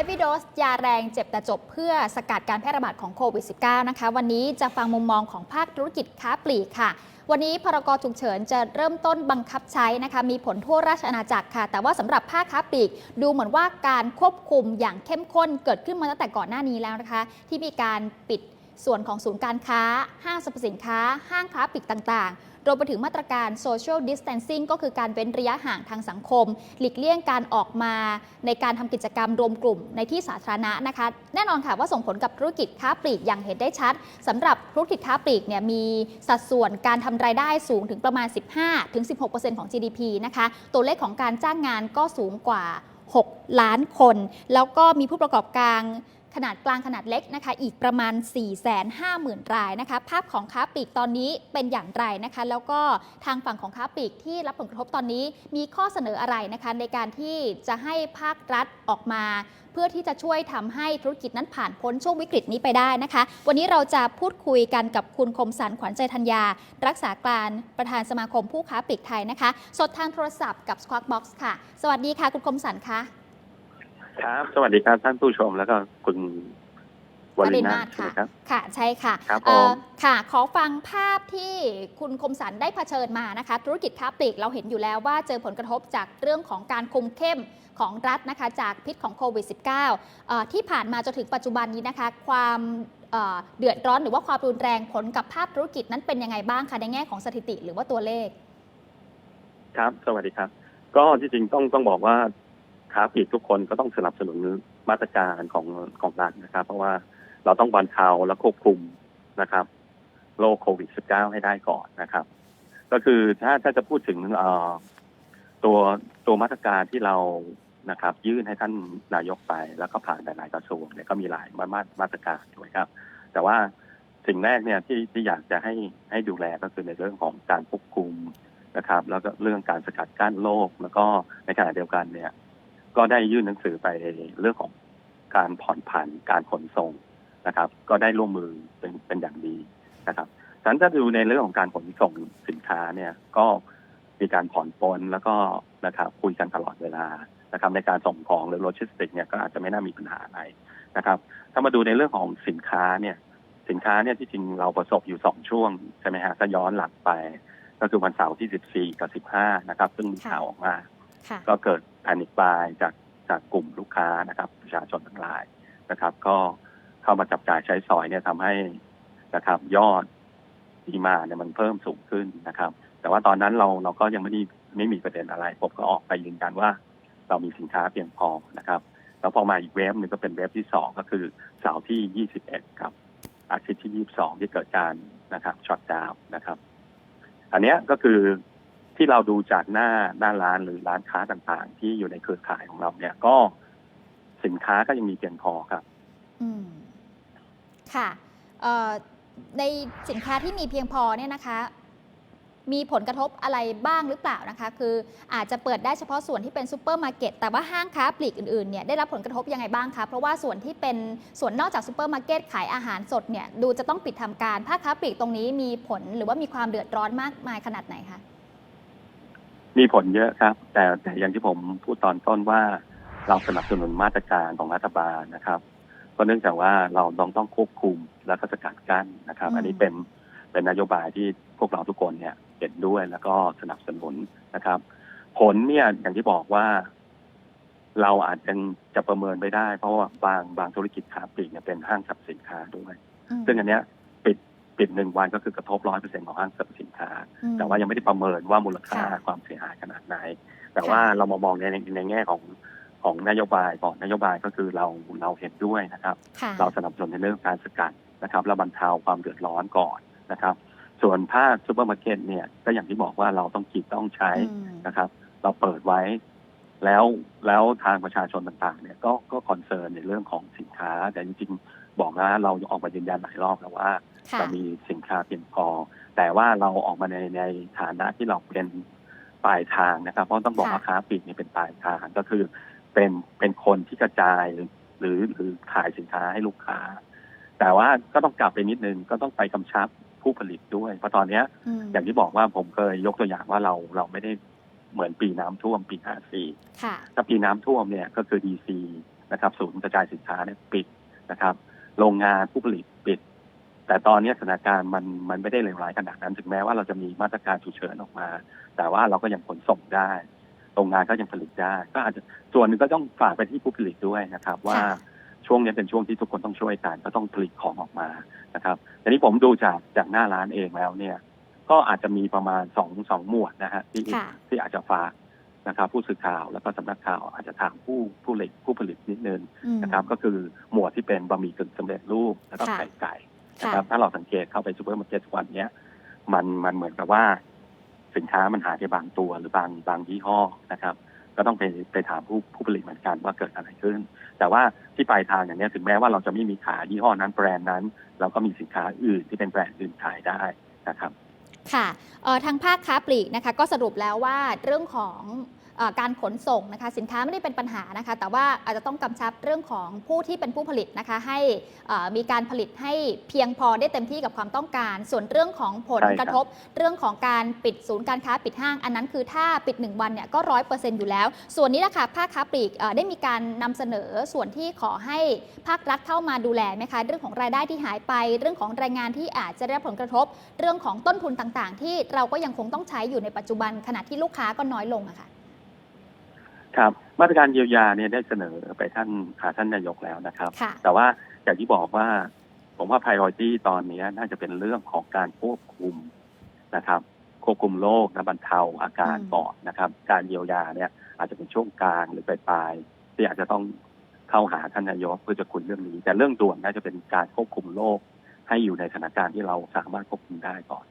Heavy Dose ยาแรงเจ็บแต่จบเพื่อสกัดการแพร่ระบาดของโควิด -19 นะคะ วันนี้จะฟังมุมมองของภาคธุรกิจค้าปลีกค่ะ วันนี้พรกฉุกเฉินจะเริ่มต้นบังคับใช้นะคะ มีผลทั่วราชอาณาจักรค่ะ แต่ว่าสำหรับภาคค้าปลีก ดูเหมือนว่าการควบคุมอย่างเข้มข้นเกิดขึ้นมาตั้งแต่ก่อนหน้านี้แล้วนะคะ ที่มีการปิดส่วนของศูนย์การค้า ห้างสรรพสินค้า ห้างค้าปลีกต่างๆ รวมไปถึงมาตรการ social distancing ก็คือการเว้นระยะห่างทางสังคม หลีกเลี่ยงการออกมาในการทำกิจกรรมรวมกลุ่มในที่สาธารณะนะคะ แน่นอนค่ะว่าส่งผลกับธุรกิจค้าปลีกอย่างเห็นได้ชัดสำหรับธุรกิจค้าปลีกเนี่ยมีสัดส่วนการทำรายได้สูงถึงประมาณ 15-16%ของ GDP นะคะ ตัวเลขของการจ้างงานก็สูงกว่า 6 ล้านคน แล้วก็มีผู้ประกอบการ ขนาดกลางขนาดเล็กนะคะ อีกประมาณ 450,000 รายนะคะ ภาพของค้าปลีกตอนนี้เป็นอย่างไรนะคะ แล้วก็ทางฝั่งของค้าปลีกที่รับผลกระทบตอนนี้มีข้อเสนออะไรนะคะ ในการที่จะให้ภาครัฐออกมา เพื่อที่จะช่วยทำให้ธุรกิจนั้นผ่านพ้นช่วงวิกฤตนี้ไปได้นะคะ วันนี้เราจะพูดคุยกันกับคุณคมสันขวัญใจธัญญา รักษาการประธานสมาคมผู้ค้าปลีกไทยนะคะ สดทางโทรศัพท์กับ Squawk Box ค่ะ สวัสดีค่ะ คุณคมสันคะ ครับ สวัสดีครับท่านผู้ชมแล้วก็คุณวลินาถวใช่ไหมค่ะครับค่ะ ใช่ค่ะครับเอ่อผมค่ะ ขอฟังภาพที่คุณคมสันได้เผชิญมานะคะ ธุรกิจค้าปลีกเราเห็นอยู่แล้วว่าเจอผลกระทบจากเรื่องของการคุมเข้มของรัฐนะคะ จากพิษของโควิด -19 เอ่อที่ผ่านมาจนถึงปัจจุบันนี้นะคะ ความเอ่อเดือดร้อนหรือว่าความรุนแรงผลกับภาพธุรกิจนั้นเป็นยังไงบ้างคะในแง่ของสถิติหรือว่าตัวเลข ครับ สวัสดีครับ ก็ที่จริงต้องต้องบอกว่า ค้าปลีกทุกคนก็ต้องสนับสนุนมาตรการของของรัฐนะครับ เพราะว่าเราต้องบรรเทาและควบคุมนะครับโรคโควิด -19 ให้ได้ก่อนนะครับ ก็คือถ้าถ้าจะพูดถึงเอ่อตัวตัวมาตรการที่เรานะครับ ยื่นให้ท่านนายกไป แล้วก็ผ่านหลายๆกระทรวงเนี่ยก็มีหลายมามามาตรการถูกไหมครับ แต่ว่าสิ่งแรกเนี่ยที่ที่อยากจะให้ให้ดูแลก็คือในเรื่องของการควบคุมนะครับ แล้วก็เรื่องการสกัดกั้นโรคแล้วก็ในขณะเดียวกันเนี่ย ก็ได้ยื่นหนังสือไปเรื่องของการผ่อนผันการขนส่งนะครับ ก็ได้ร่วมมือเป็นเป็นอย่างดีนะครับฉันถ้าดูในเรื่องของการขนส่งสินค้าเนี่ยก็มีการผ่อนปลนแล้วก็นะครับคุยกันตลอดเวลานะครับ ในการส่งของหรือโลจิสติกเนี่ยก็อาจจะไม่น่ามีปัญหาอะไรนะครับ ถ้ามาดูในเรื่องของสินค้าเนี่ย สินค้าเนี่ยที่จริงเราประสบอยู่สองช่วงใช่ไหมฮะถ้าย้อนหลังไป ก็คือวันเสาร์ที่ 14 กับ 15 นะครับ ซึ่งมีข่าวออกมา ค่ะก็เกิดแพนิคบายจากจากกลุ่มลูกค้านะครับ ประชาชนทั้งหลายนะครับ ก็เข้ามาจับจ่ายใช้สอยเนี่ยทำให้นะครับ ยอดดีมาเนี่ยมันเพิ่มสูงขึ้นนะครับ แต่ว่าตอนนั้นเราเราก็ยังไม่ได้ไม่มีประเด็นอะไรผมก็ออกไปยืนยันว่า เรามีสินค้าเพียงพอนะครับแล้วพอมาอีกเวฟหนึ่งก็เป็นเวฟที่สองก็คือเสาร์ที่21ครับ อาทิตย์ที่22ที่เกิดการนะครับช็อตดาวนะครับ อันนี้ก็คือ ที่เราดูจากหน้าหน้าร้านหรือร้านค้าต่างๆ ที่อยู่ในเครือข่ายของเราเนี่ยก็สินค้าก็ยังมีเพียงพอครับ อืม ค่ะเอ่อในสินค้าที่มีเพียงพอเนี่ยนะคะ มีผลกระทบอะไรบ้างหรือเปล่านะคะ คืออาจจะเปิดได้เฉพาะส่วนที่เป็นซูเปอร์มาร์เก็ตแต่ว่าห้างค้าปลีกอื่นๆเนี่ยได้รับผลกระทบยังไงบ้างคะเพราะว่าส่วนที่เป็นส่วนนอกจากซูเปอร์มาร์เก็ตขายอาหารสดเนี่ยดูจะต้องปิดทำการภาคค้าปลีกตรงนี้มีผลหรือว่ามีความเดือดร้อนมากมายขนาดไหนคะ มีผลเยอะครับ แต่แต่อย่างที่ผมพูดตอนต้นว่าเราสนับสนุนมาตรการของรัฐบาลนะครับก็เนื่องจากว่าเราต้องต้องควบคุมและก็สกัดกั้นนะครับอืมอันนี้เป็นเป็นนโยบายที่พวกเราทุกคนเนี่ยเห็นด้วยแล้วก็สนับสนุนนะครับ ผลเนี่ยอย่างที่บอกว่า เราอาจจะจะประเมินไม่ได้ เพราะว่าบางบางธุรกิจค้าปลีกเนี่ยเป็นห้างสรรพสินค้าด้วยอืมซึ่งอันเนี้ย ปิดปิดหนึ่งวันก็คือกระทบร้อยเปอร์เซ็นของห้างสรรพสินค้าอืมแต่ว่ายังไม่ได้ประเมินว่ามูลค่าค่ะความเสียหายขนาดไหน แต่ว่าเรามามองในในในแง่ของของนโยบายก่อนนโยบายก็คือเราเราเห็นด้วยนะครับค่ะเราสนับสนุนในเรื่องการสกัดนะครับและบรรเทาความเดือดร้อนก่อนนะครับ ส่วนภาคซูเปอร์มาร์เก็ตเนี่ยก็อย่างที่บอกว่าเราต้องกินต้องใช้อืมนะครับ เราเปิดไว้ แล้วแล้วทางประชาชนต่างๆ เนี่ยก็ก็คอนเซิร์นในเรื่องของสินค้า แต่จริงๆ บอกนะเราออกมายืนยันหลายรอบแล้วว่าค่ะเรามีสินค้าเพียงพอ แต่ว่าเราออกมาในในฐานะที่เราเป็นปลายทางนะครับ เพราะต้องบอกค่ะว่าค้าปลีกนี่เป็นปลายทางก็คือ เป็นเป็นคนที่กระจายหรือหรือขายสินค้าให้ลูกค้า แต่ว่าก็ต้องกลับไปนิดนึงก็ต้องไปกำชับผู้ผลิตด้วย เพราะตอนเนี้ยมอย่างที่บอกว่าผมเคยยกตัวอย่างว่าเราเราไม่ได้ เหมือนปีน้ำท่วมปี 54ค่ะถ้าปีน้ำท่วมเนี่ยก็คือดีซีนะครับศูนย์กระจายสินค้าเนี่ยปิดนะครับ โรงงานผู้ผลิตปิด แต่ตอนนี้สถานการณ์มันมันไม่ได้เลวร้ายขนาดนั้น ถึงแม้ว่าเราจะมีมาตรการฉุกเฉินออกมา แต่ว่าเราก็ยังขนส่งได้ โรงงานก็ยังผลิตได้ ก็อาจจะส่วนหนึ่งก็ต้องฝากไปที่ผู้ผลิตด้วยนะครับ ว่าค่ะช่วงนี้เป็นช่วงที่ทุกคนต้องช่วยกันก็ต้องผลิตของออกมานะครับทีนี้ผมดูจากจากหน้าร้านเองแล้วเนี่ย ก็อาจจะมีประมาณสองสองหมวดนะฮะที่ค่ะ ที่อาจจะฝากนะครับ ผู้สื่อข่าวแล้วก็สำนักข่าวอาจจะถามผู้ผู้ผลิตผู้ผลิตนิดนึงอืม นะครับ ก็คือหมวดที่เป็นบะหมี่กึ่งสำเร็จรูปแล้วก็ค่ะ ไข่ไก่นะค่ะ ครับ ถ้าเราสังเกตเข้าไปซูเปอร์มาร์เก็ตทุกวันเนี้ยมันมันเหมือนกับว่า สินค้ามันหายไปบางตัวหรือบางบางยี่ห้อนะครับ ก็ต้องไปไปถามผู้ผู้ผลิตเหมือนกันว่าเกิดอะไรขึ้น แต่ว่าที่ปลายทางอย่างเนี้ยถึงแม้ว่าเราจะไม่มีขายยี่ห้อนั้นแบรนด์นั้น เราก็มีสินค้าอื่นที่เป็นแบรนด์อื่นขายได้นะครับ ค่ะทางภาคค้าปลีกนะคะก็สรุปแล้วว่าเรื่องของ การขนส่งนะคะสินค้าไม่ได้เป็นปัญหานะคะ แต่ว่าอาจจะต้องกำชับเรื่องของผู้ที่เป็นผู้ผลิตนะคะ ให้เอ่อมีการผลิตให้เพียงพอได้เต็มที่กับความต้องการ ส่วนเรื่องของผลใช่ครับกระทบ เรื่องของการปิดศูนย์การค้าปิดห้าง อันนั้นคือถ้าปิด 1 วันเนี่ยก็ร้อยเปอร์เซ็นต์อยู่แล้ว ส่วนนี้นะคะภาคค้าปลีกเอ่อได้มีการนำเสนอส่วนที่ขอให้ภาครัฐเข้ามาดูแลไหมคะเรื่องของรายได้ที่หายไป เรื่องของแรงงานที่อาจจะได้รับผลกระทบ เรื่องของต้นทุนต่างๆ ที่เราก็ยังคงต้องใช้อยู่ในปัจจุบันขณะที่ลูกค้าก็น้อยลงอะค่ะ ครับ มาตรการเยียวยาเนี่ยได้เสนอไปท่านหาท่านนายกแล้วนะครับ ค่ะ แต่ว่าอย่างที่บอกว่า ผมว่า priority ตอนนี้น่าจะเป็นเรื่องของการควบคุมนะครับ ควบคุมโรคและบรรเทาอาการอืม ก่อนนะครับ การเยียวยาเนี่ยอาจจะเป็นช่วงกลางหรือปลายๆที่อาจจะต้องเข้าหาท่านนายกเพื่อจะคุยเรื่องนี้ แต่เรื่องด่วนน่าจะเป็นการควบคุมโรคให้อยู่ในสถานการณ์ที่เราสามารถควบคุมได้ก่อน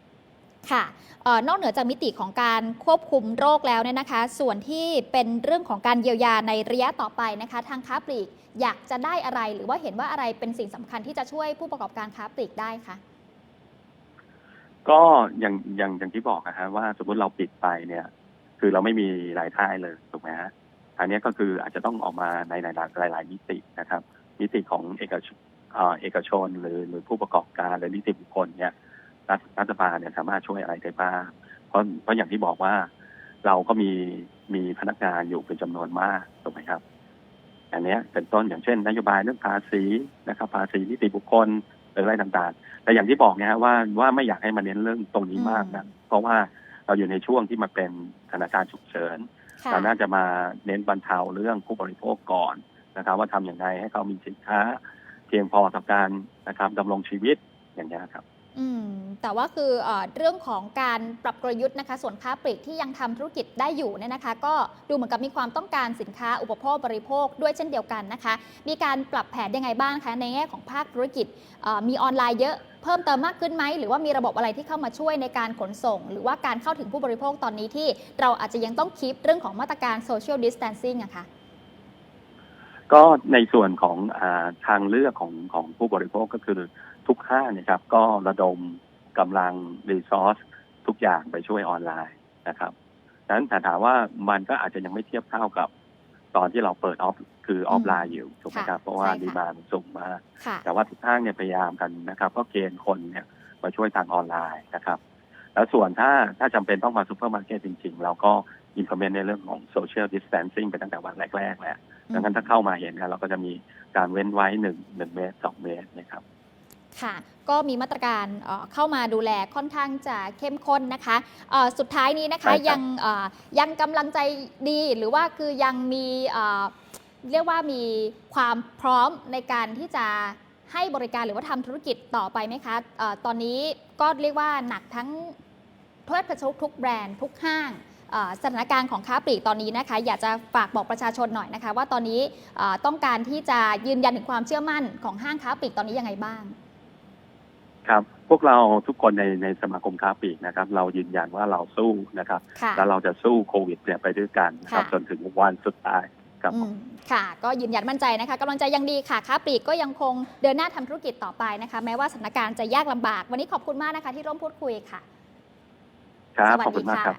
ค่ะออนอกเหนือจากมิติของการควบคุมโรคแล้วเนี่ยนะคะ ส่วนที่เป็นเรื่องของการเยียวยาในระยะต่อไปนะคะ ทางค้าปลีกอยากจะได้อะไร หรือว่าเห็นว่าอะไรเป็นสิ่งสำคัญที่จะช่วยผู้ประกอบการค้าปลีกได้คะก็อย่างอย่างอย่างที่บอกนะฮะว่าสมมติเราปิดไปเนี่ย คือเราไม่มีรายได้เลยถูกไหมฮะอันนี้ก็คืออาจจะต้องออกมาในหลายหลายมิตินะครับ มิติของเอกชนเอกชนหรือหรือผู้ประกอบการหรือนิติบุคคลเนี่ย รัฐรัฐบาลเนี่ยสามารถช่วยอะไรได้บ้างเพราะเพราะอย่างที่บอกว่าเราก็มีมีพนักงานอยู่เป็นจำนวนมากถูกไหมครับ อันเนี้ยเป็นต้นอย่างเช่น นโยบายเรื่องภาษีนะครับภาษีนิติบุคคลหรืออะไรต่างๆ แต่อย่างที่บอกเนี่ยฮะว่าว่าไม่อยากให้มาเน้นเรื่องตรงนี้มากนะเพราะว่าเราอยู่ในช่วงที่มันเป็นสถานการณ์ฉุกเฉินค่ะเราน่าจะมาเน้นบรรเทาเรื่องผู้บริโภคก่อนนะครับ ว่าทำอย่างไรให้เขามีสินค้า เพียงพอต่อการนะครับดำรงชีวิตอย่างนี้ยครับ อืมแต่ว่าคือเอเรื่องของการปรับกลยุทธ์นะคะ ส่วนค้าปลีกที่ยังทำธุรกิจได้อยู่เนี่ยนะคะ ก็ดูเหมือนกับมีความต้องการสินค้าอุปโภคบริโภคด้วยเช่นเดียวกันนะคะ มีการปรับแผนยังไงบ้างคะในแง่ของภาคธุรกิจมีออนไลน์เยอะเพิ่มเติมมากขึ้นไหมหรือว่ามีระบบอะไรที่เข้ามาช่วยในการขนส่ง หรือว่าการเข้าถึงผู้บริโภคตอนนี้ที่เราอาจจะยังต้องคีปเรื่องของมาตรการ social distancing อะคะก็ในส่วนของอทางเลือกของของผู้บริโภคก็คือ ทุกห้างเนะครับ ก็ระดมกำลังรีซอสทุกอย่างไปช่วยออนไลน์นะครับดังนั้นแต่ถามว่ามันก็อาจจะยังไม่เทียบเท่ากับตอนที่เราเปิดออฟคือออฟไลน์อยู่ถูกไหมครับค่ะเพราะว่าใช่ค่ะดีมามันสูงมากค่ะแต่ว่าทุกห้างเนี่ยพยายามกันนะครับ ก็เกณฑ์คนเนี่ยมาช่วยทางออนไลน์นะครับ แล้วส่วนถ้าถ้าจำเป็นต้องมาซูเปอร์มาร์เก็ตจริง ๆ เราก็อินพ m เมนในเรื่องของโซเชียลดิส a ทนซิ่งไปตั้งแต่วันแรกๆแล้วดังนั้นถ้าเข้ามาเห็นเนี่ยเราก็จะมีการเว้นไว้หนึ่งหนึ่งเมตรสองเมตรนะครับ ค่ะ ก็มีมาตรการเอ่อเข้ามาดูแลค่อนข้างจะเข้มข้นนะคะเอ่อสุดท้ายนี้นะคะใช่ครับยังเอ่อยังกำลังใจดีหรือว่าคือยังมีเอ่อเรียกว่ามีความพร้อมในการที่จะให้บริการหรือว่าทำธุรกิจต่อไปไหมคะเออตอนนี้ก็เรียกว่าหนักทั้งเพื่อประชุทุกแบรนด์ทุกห้างเอ่อสถานการณ์ของค้าปลีกตอนนี้นะคะ อยากจะฝากบอกประชาชนหน่อยนะคะ ว่าตอนนี้เอ่อต้องการที่จะยืนยันถึงความเชื่อมั่นของห้างค้าปลีกตอนนี้ยังไงบ้าง ครับ พวกเราทุกคนในในสมาคมค้าปลีกนะครับ เรายืนยันว่าเราสู้นะครับ ค่ะ แล้วเราจะสู้โควิดเนี่ยไปด้วยกันนะครับค่ะ จนถึงวันสุดท้ายครับอืผมมค่ะ ก็ยืนยันมั่นใจนะคะกำลังใจยังดีค่ะค้าปลีกก็ยังคงเดินหน้าทำธุรกิจต่อไปนะคะ แม้ว่าสถานการณ์จะยากลำบาก วันนี้ขอบคุณมากนะคะที่ร่วมพูดคุยค่ะ ครับ สวัขอบสคุดีณมากค่ะครับ